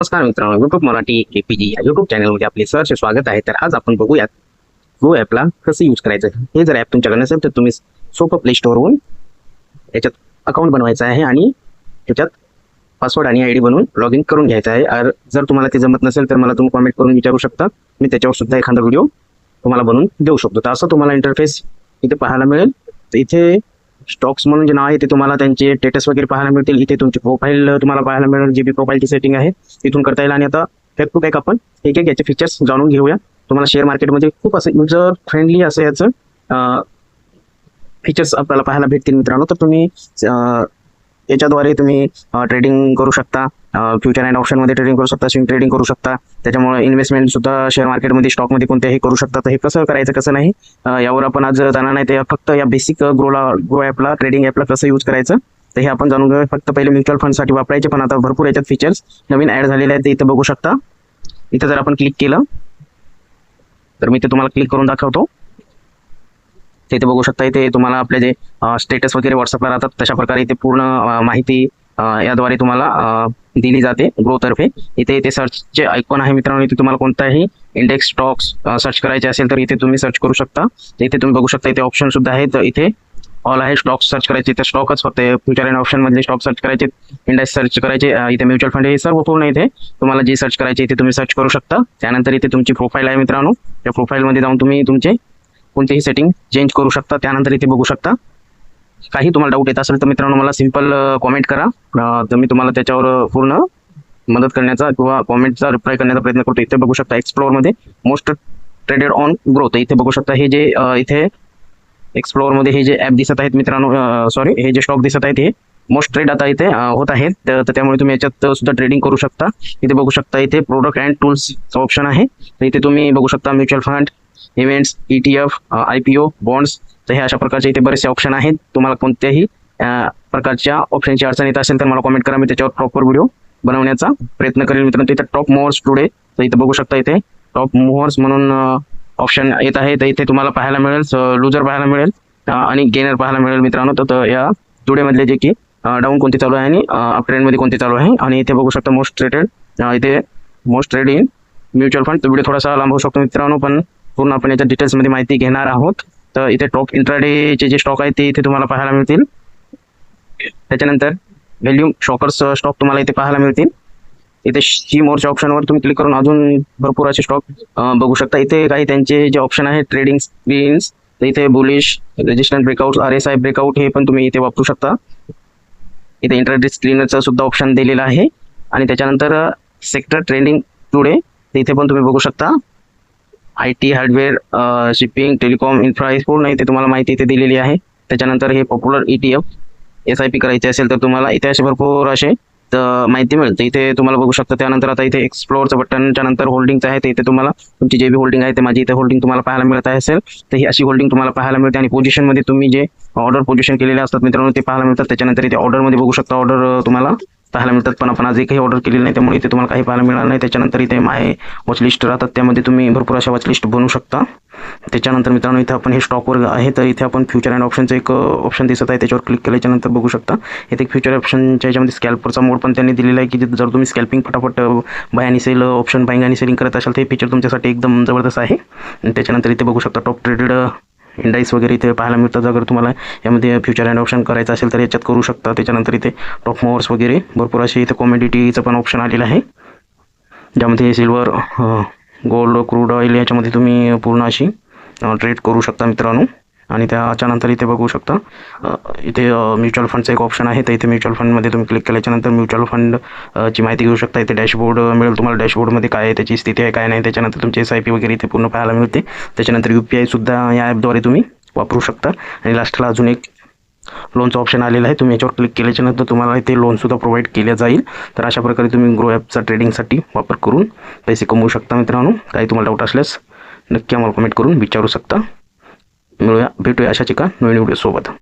नमस्कार मित्रांनो YouTube Marathi APG या युट्यूब चॅनलमध्ये आपले सहर्ष स्वागत आहे. तर आज आपण बघूयात गो ॲपला कसं यूज करायचं? हे जर ॲप तुमच्याकडे नसेल तर तुम्ही सोपं प्ले स्टोअरवरून याच्यात अकाउंट बनवायचं आहे आणि त्याच्यात पासवर्ड आणि आय डी बनवून लॉग इन करून घ्यायचं आहे. और जर तुम्हाला ते जमत नसेल तर मला तुम्ही कॉमेंट करून विचारू शकता. मी त्याच्यावर सुद्धा एखादा व्हिडिओ तुम्हाला बनवून देऊ शकतो. तर असं तुम्हाला इंटरफेस इथे पाहायला मिळेल. तर इथे स्टॉक्स म्हणून जे नाव आहे ते तुम्हाला त्यांचे स्टेटस वगैरे पाहायला मिळतील. इथे तुमची प्रोफाईल तुम्हाला पाहायला मिळेल जी बी प्रोफाईलची सेटिंग आहे तिथून करता येईल. आणि आता फेसबुक एक आपण एक एक याचे फीचर्स जाणून घेऊया. तुम्हाला शेअर मार्केटमध्ये खूप असं युजर फ्रेंडली असं याचं फीचर्स आपल्याला पाहायला भेटतील मित्रांनो. तर तुम्ही याच्याद्वारे तुम्ही ट्रेडिंग करू शकता. फ्युचर अँड ऑप्शनमध्ये ट्रेडिंग करू शकता स्विंग ट्रेडिंग करू शकता. त्याच्यामुळे इन्व्हेस्टमेंट सुद्धा शेअर मार्केटमध्ये स्टॉकमध्ये कोणत्याही करू शकता. तर हे कसं करायचं कसं नाही यावर आपण आज जाणार नाही. ते फक्त या बेसिक ग्रोला ग्रो ॲपला ट्रेडिंग ॲपला कसं यूज करायचं तर हे आपण जाणून घेऊया. फक्त पहिले म्युच्युअल फंडसाठी वापरायचे पण आता भरपूर याच्यात फीचर्स नवीन ॲड झालेले आहेत ते इथं बघू शकता. इथं जर आपण क्लिक केलं तर मी ते तुम्हाला क्लिक करून दाखवतो. ते इथे बघू शकता इथे तुम्हाला आपले जे स्टेटस वगैरे व्हॉट्सअपला राहतात तशा प्रकारे इथे पूर्ण माहिती याद्वारे तुम्हाला दिली जाते ग्रोतर्फे. इथे इथे सर्चचे आयकॉन आहे मित्रांनो इथे तुम्हाला कोणताही इंडेक्स स्टॉक्स सर्च करायचे असेल तर इथे तुम्ही सर्च करू शकता. इथे तुम्ही बघू शकता इथे ऑप्शन सुद्धा आहेत. इथे ऑल आहे. स्टॉक सर्च करायचे. इथे स्टॉकच फक्त फ्युचर अँड ऑप्शन मधले स्टॉक सर्च करायचे. इंडेक्स सर्च करायचे. इथे म्युच्युअल फंड हे सर्व पूर्ण इथे तुम्हाला जे सर्च करायचे इथे तुम्ही सर्च करू शकता. त्यानंतर इथे तुमची प्रोफाईल आहे मित्रांनो. त्या प्रोफाईलमध्ये जाऊन तुम्ही तुमचे कोणतेही सेटिंग चेंज करू शकता. त्यानंतर इथे बघू शकता. काही तुम्हाला डाऊट येत असेल तर मित्रांनो मला सिंपल कॉमेंट करा. तर मी तुम्हाला त्याच्यावर पूर्ण मदत करण्याचा किंवा कॉमेंटचा रिप्लाय करण्याचा प्रयत्न करतो. इथे बघू शकता एक्सप्लोअरमध्ये मोस्ट ट्रेडेड ऑन ग्रोथ इथे बघू शकता हे जे इथे एक्सप्लोअरमध्ये हे जे ॲप दिसत आहेत मित्रांनो सॉरी हे जे स्टॉक दिसत आहेत हे मोस्ट ट्रेड आता इथे होत आहेत. तर त्यामुळे तुम्ही याच्यात सुद्धा ट्रेडिंग करू शकता. इथे बघू शकता इथे प्रोडक्ट अँड टूल्सचं ऑप्शन आहे. तर इथे तुम्ही बघू शकता mutual fund events E T F I P O bonds तर हे अशा प्रकारचे इथे बरेचसे ऑप्शन आहेत. तुम्हाला कोणत्याही प्रकारच्या ऑप्शनची अडचण येत असेल तर मला कमेंट करा. मी त्याच्यावर प्रॉपर व्हिडिओ बनवण्याचा प्रयत्न करेल. मित्रांनो इथे टॉप मोअर्स टुडे तर इथे बघू शकता इथे टॉप मोवर्स म्हणून ऑप्शन येत आहे. तर इथे तुम्हाला पाहायला मिळेल लुजर पाहायला मिळेल आणि गेनर पाहायला मिळेल मित्रांनो. तर- या टुडेमधले जे की डाऊन कोणते चालू आहे आणि अपमध्ये कोणते चालू आहे. आणि इथे बघू शकता मोस्ट ट्रेडेड इथे most trade in mutual fund तो व्हिडिओ थोडासा लांब होऊ शकतो मित्रांनो पण पूर्ण आपण याच्या डिटेल्समध्ये माहिती घेणार आहोत. तर इथे टॉप इंट्राडेचे जे स्टॉक आहे ते इथे तुम्हाला पाहायला मिळतील. त्याच्यानंतर व्हॅल्यूम शॉकर्स स्टॉक तुम्हाला इथे पाहायला मिळतील. इथे शी मोरच्या ऑप्शनवर तुम्ही क्लिक करून अजून भरपूर असे स्टॉक बघू शकता. इथे काही त्यांचे जे ऑप्शन आहे ट्रेडिंग स्क्रीन्स तर इथे bullish resistant breakout R S I breakout हे पण तुम्ही इथे वापरू शकता. इथे इंटरनेट स्क्रीनरचं सुद्धा ऑप्शन दिलेलं आहे. आणि त्याच्यानंतर सेक्टर ट्रेंडिंग टुडे इथे पण तुम्ही बघू शकता. I T hardware shipping telecom infra हे पूर्ण इथे तुम्हाला माहिती इथे दिलेली आहे. त्याच्यानंतर हे popular E T F S I P करायचे असेल तर तुम्हाला इथे असे भरपूर असे तर माहिती मिळते इथे तुम्हाला बघू शकता त्यानंतर आता इथे एक्सप्लोअरचं बटनच्या नंतर होल्डिंगचं आहे ते इथे तुम्हाला तुमची जे बी होल्डिंग आहे ते माझी इथे होल्डिंग तुम्हाला पाहायला मिळत आहे असेल. तर ही अशी होल्डिंग तुम्हाला पाहायला मिळते आणि पोझिशनमध्ये तुम्ही जे ऑर्डर पोझिशन केलेले असतात मित्रांनो ते पाहायला मिळतात. त्याच्यानंतर इथे ऑर्डरमध्ये बघू शकता ऑर्डर तुम्हाला पाहायला मिळतात पण आपण आज एकही ऑर्डर केलेली नाही त्यामुळे इथे तुम्हाला काही पाहायला मिळणार नाही. त्याच्यानंतर इथे माय वॉचलिस्ट राहतात त्यामध्ये तुम्ही भरपूर अशा वॉचलिस्ट बनवू शकता. त्याच्यानंतर मित्रांनो इथे आपण हे स्टॉकवर आहे तर इथे आपण फ्युचर अँड ऑप्शनचं एक ऑप्शन दिसत आहे त्याच्यावर क्लिक केल्याच्यानंतर बघू शकता. इथे एक फ्युचर ऑप्शनच्या याच्यामध्ये स्कॅल्परचा मोड पण त्यांनी दिलेला आहे की जर तुम्ही स्कॅल्पिंग फटाफट बाय आणि सेल ऑप्शन बाईंग आणि सेलिंग करत असाल ते फीचर तुमच्यासाठी एकदम जबरदस्त आहे. त्याच्यानंतर इथे बघू शकता टॉप ट्रेडेड इंडाईस वगैरे इथे पाहायला मिळतात. जर तुम्हाला यामध्ये फ्युचर अँड ऑप्शन करायचं असेल तर याच्यात करू शकता. त्याच्यानंतर इथे टॉप मोवर्स वगैरे भरपूर असे इथे कॉमेडिटीचं पण ऑप्शन आलेलं आहे. ज्यामध्ये सिल्वर गोल्ड क्रूड ऑइल याच्यामध्ये तुम्ही पूर्ण अशी ट्रेड करू शकता मित्रांनो. आणि त्याच्यानंतर इथे बघू शकता इथे म्युच्युअल फंडचं एक ऑप्शन आहे. तर इथे म्युच्युअल फंडमध्ये तुम्ही क्लिक केल्याच्यानंतर म्युच्युअल फंड ची माहिती घेऊ शकता. इथे डॅशबोर्ड मिळेल तुम्हाला डॅशबोर्डमध्ये काय आहे त्याची स्थिती आहे काय नाही. त्याच्यानंतर तुमची एस आय पी वगैरे इथे पूर्ण पाहायला मिळते. त्याच्यानंतर यू पी आयसुद्धा या ॲपद्वारे तुम्ही वापरू शकता. आणि लास्टला अजून एक लोनचं ऑप्शन आलेलं आहे. तुम्ही याच्यावर क्लिक केल्याच्यानंतर तुम्हाला इथे लोनसुद्धा प्रोव्हाइड केलं जाईल. तर अशा प्रकारे तुम्ही ग्रो ॲपचा ट्रेडिंगसाठी वापर करून पैसे कमवू शकता मित्रांनो. काही तुम्हाला डाऊट असल्यास नक्की आम्हाला कमेंट करून विचारू शकता. मिळूया. भेटूया अशाच एका नवीन व्हिडिओसोबत